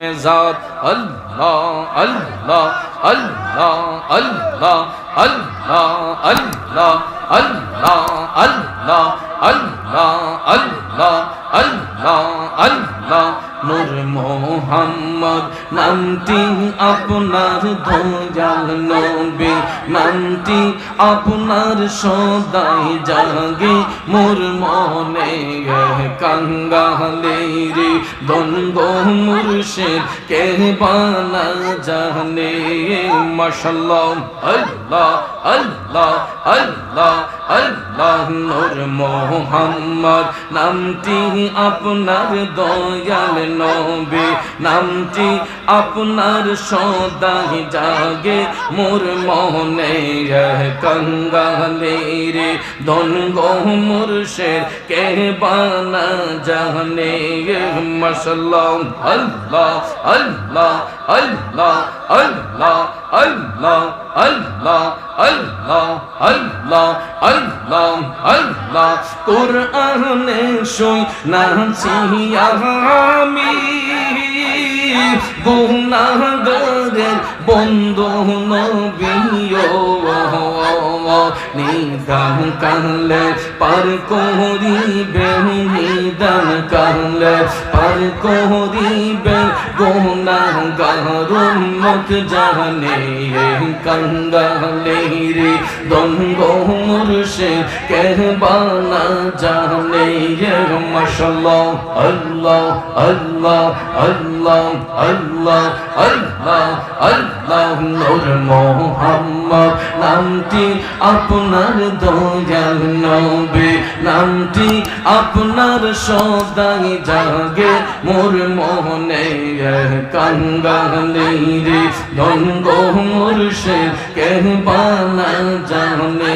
জাত আল্লাহ আল্লাহ আল্লাহ আল্লাহ আল্লাহ আল্লাহ আল্লাহ আল্লাহ আল্লাহ আল্লাহ আল্লাহ আল্লাহ নূর মোহাম্মদ, নামটি আপনার দয়াল নবী, নামটি আপনার সদাই জাগে, মোর মনে কাঙ্গালে রে দনগ মুর্শিদ কে বানা জানে, মাশাল্লাহ, আল্লাহ আল্লাহ আল্লাহ আল্লাহ, নূর মোহাম্মদ, নামটি আপনার দয়াল নবী, নামটি আপনার সদাই জাগে। মোর মনে কঙ্গালে রে ধন গো মুর্শের কে বানা জানে? আল্লাহ আল্লাহ আল্লাহ আল্লাহ আল্লাহ। আল্লাহ আল্লাহ আল্লাহ আল্লাহ আল্লাহ কোরআনে শুই নাচি আমি। গুনাহগারের বন্ধু নবীও। দান কানলে, পার কোহরি বেহুনি দান কানলে, পার কোহরি বে গোনা গারুম মত জানে কান্দালে রে দঙ্গ মুরশে কেহ বানা জানে রে, মাশাল্লাহ, আল্লাহ আল্লাহ আল্লাহ আল্লাহ আল্লাহ আল্লাহ, নূর মোহাম্মদ, নামটি আপনার দয়াল নবী নামটি আপনার সদাই জাগে। মোর মোহনে কাঙ্গালে রে, দঙ্গ মুর্শে কেহবানা জানে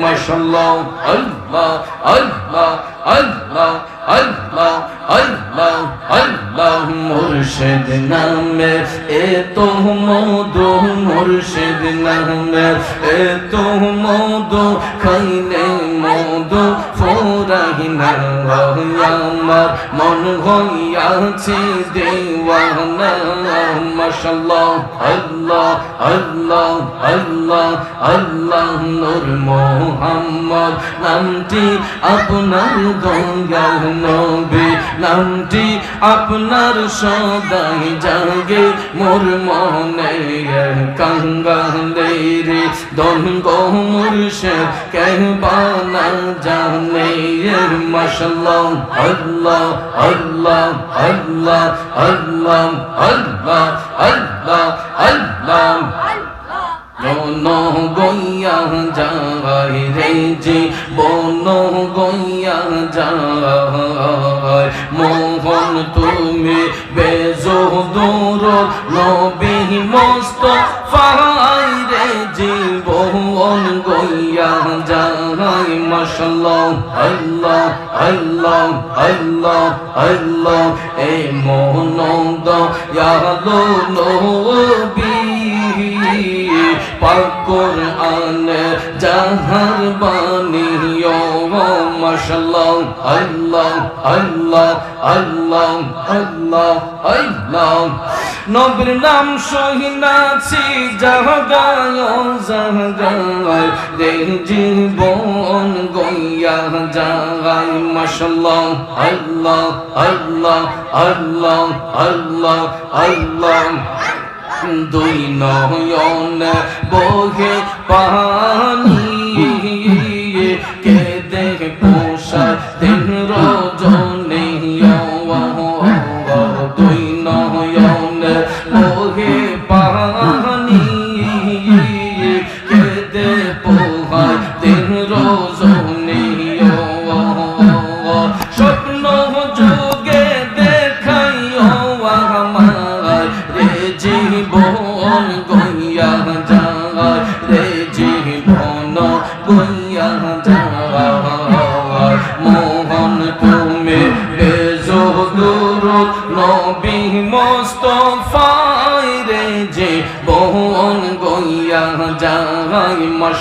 মাশাল্লাহ, আল্লাহ আল্লাহ আল্লাহ আল্লাহ। আল্লাহ আল্লাহ মুর্শিদ নামে, এ তো মধু মুর্শিদ নামে, এ তো মধু খাইলে মধু ফোরাই না আমার, মন হইয়াছে দেওয়ানা মাশাল্লাহ আল্লাহ আল্লাহ আল্লাহ আল্লাহ নূর মোহাম্মদ, নামটি আপনার দয়াল নবী নামটি আপনার সদাই জাগে, মোর মনে কাঙ্গালে রে দঙ্গ মুর্শে কেহবানা জানে। মাশাল্লাহ, আল্লাহ আল্লাহ আল্লাহ আল্লাহ আল্লাহ আল্লাহ আল্লাহ। বন গইয়া যায় রে যে, বন গইয়া যায় মোহন তুমি বেজো দূর, নবী মস্ত ফাই রে জীবন গইয়া যায় মাশাল্লাহ আল্লাহ আল্লাহ আল্লাহ আল্লাহ। এ মোহন দয়ালো নবী পাকুর আন জাহার বানিও মাশাল্লাহ আল্লাহ আল্লাহ আল্লাহ আল্লাহ আল্লাহ। নবীর নাম সহিনাছি জাহাগায় জাহাগায়। রে জীবন গইয়া জাগায় মাশাল্লাহ আল্লাহ আল্লাহ আল্লাহ আল্লাহ আল্লাহ। দুই নয়ন বহে পানি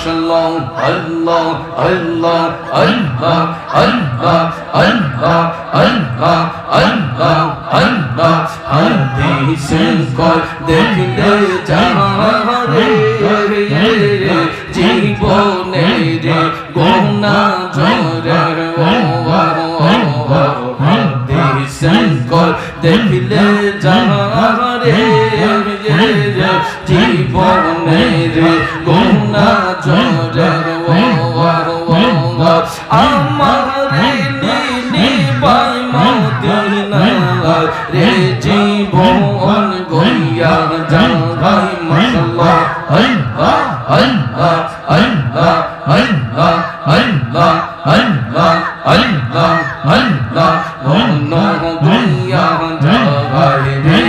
আল্লাহ আল্লাহ আল্লাহ আল্লাহ আল্লাহ আল্লাহ আল্লাহ আল্লাহ হাদি দিছে কর দেখলে যাহারে জীবনে রে গোনা ও দিছে কর দেখলে যাহারে জীবনে রে গোনা জরে ও আমার নীলি বাই মদিনা রে জীবন গইয়া যাই মাশাআল্লাহ আল্লাহ আল্লাহ আল্লাহ আল্লাহ আল্লাহ আল্লাহ আল্লাহ আল্লাহ বন গইয়া যাই রে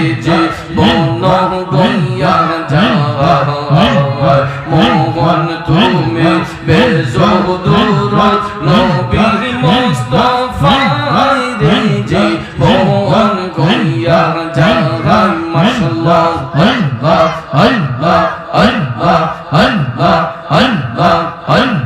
아니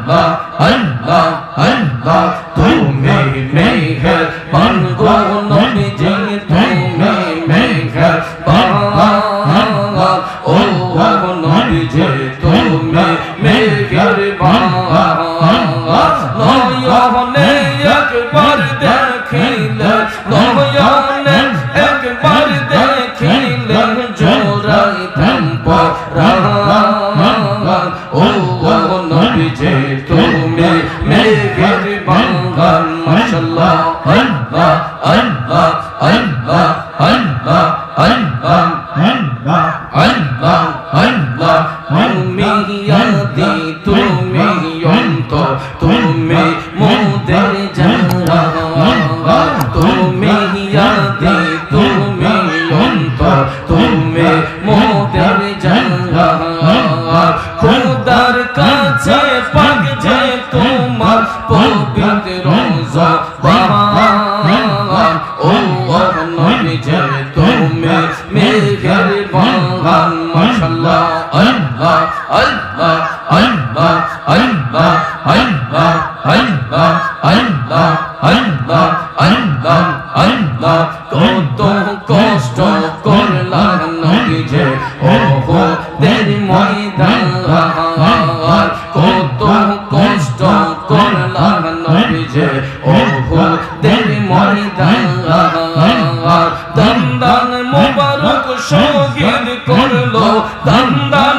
কত কষ্ট করলাম নবী যে ওহো দের ময়দান কত কষ্ট করলাম করল দন্দান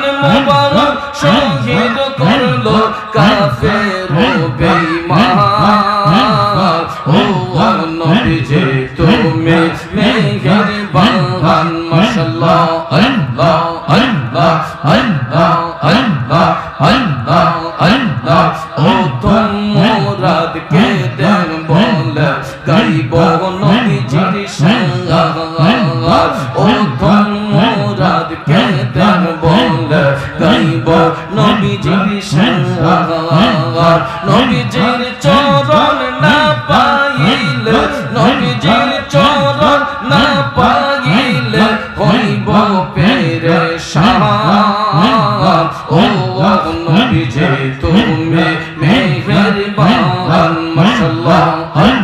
মুরাদ কে দেন বল গাইব নবীজির সঙ্গ ও তুম মুরাদ কে দেন বল গাইব নবীজির সঙ্গ নবীজির চরণ না পাইলে নবীজির চরণ না পাইলে হইব পেরেশান ও নবী যে তুমি 好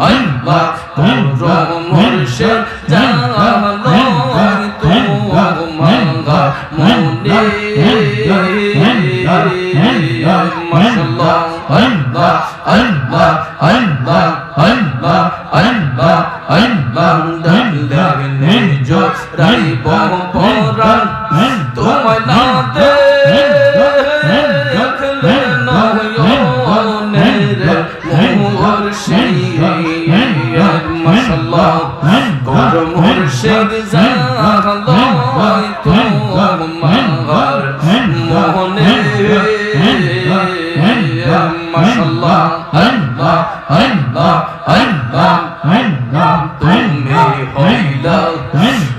আল্লাহ আল্লাহ তোর মুর্শিদ জানো তো মাঙ্গা মনে মাশাআল্লাহ আল্লাহ আল্লাহ আল্লাহ আল্লাহ আল্লাহ আল্লাহ দাল্লাহ নিজ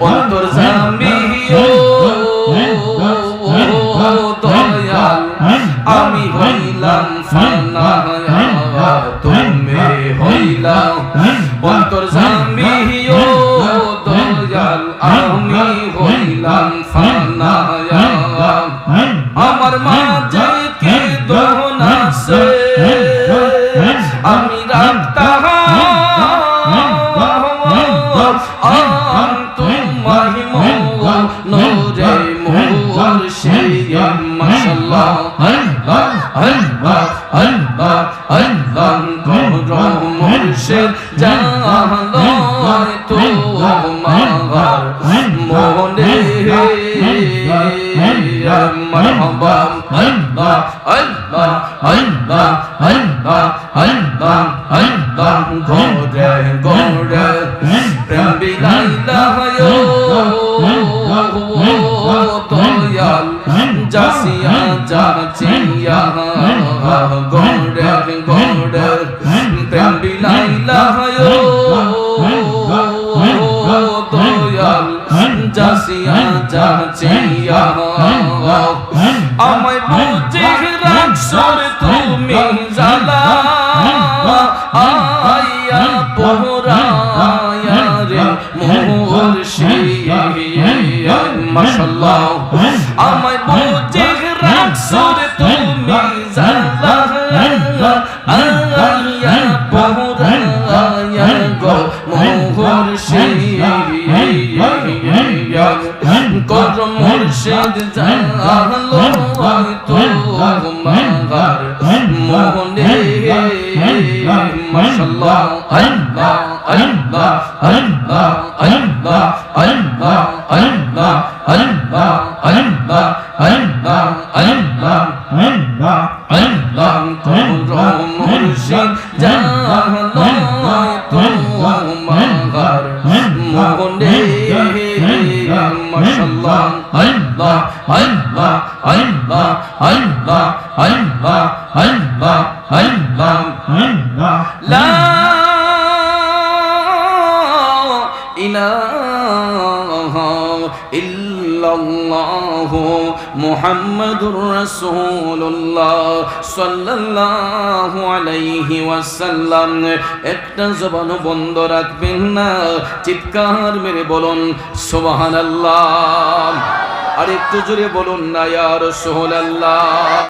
অন্তর জামিও দয়াল আমি হইলাম ফানা তুমি হইলাম অন্তর জামিও আমি হইলাম আমার মাঝে কে দোহনা আমি রাখতাম জাসিয়া জাচিয়া গোরে গোরে প্রেম বিলাইলা হয়ো দয়াল জাসিয়া রাজা চেয়া হ্যাঁ, হ্যাঁ, হ্যাঁ, আল্লাহ আল্লাহ আল্লাহ আল্লাহ আল্লাহ আল্লাহ আল্লাহ আল্লাহ আল্লাহ আল্লাহ কর মুর্শিদ জাহালো তোমার মোহনে মাশাআল্লাহ আল্লাহ আল্লাহ আল্লাহ আল্লাহ আল্লাহ আল্লাহ আল্লাহ লা ইলাহা ইল্লাল্লাহু মুহাম্মাদুর রাসূলুল্লাহ সাল্লাল্লাহু আলাইহি ওয়াসাল্লাম। একটা জবান বন্ধ রাখবেন না, চিৎকার মেরে বলুন, সুবহানাল্লাহ। আর একটু জোরে বলুন না, ইয়া রাসূলুল্লাহ।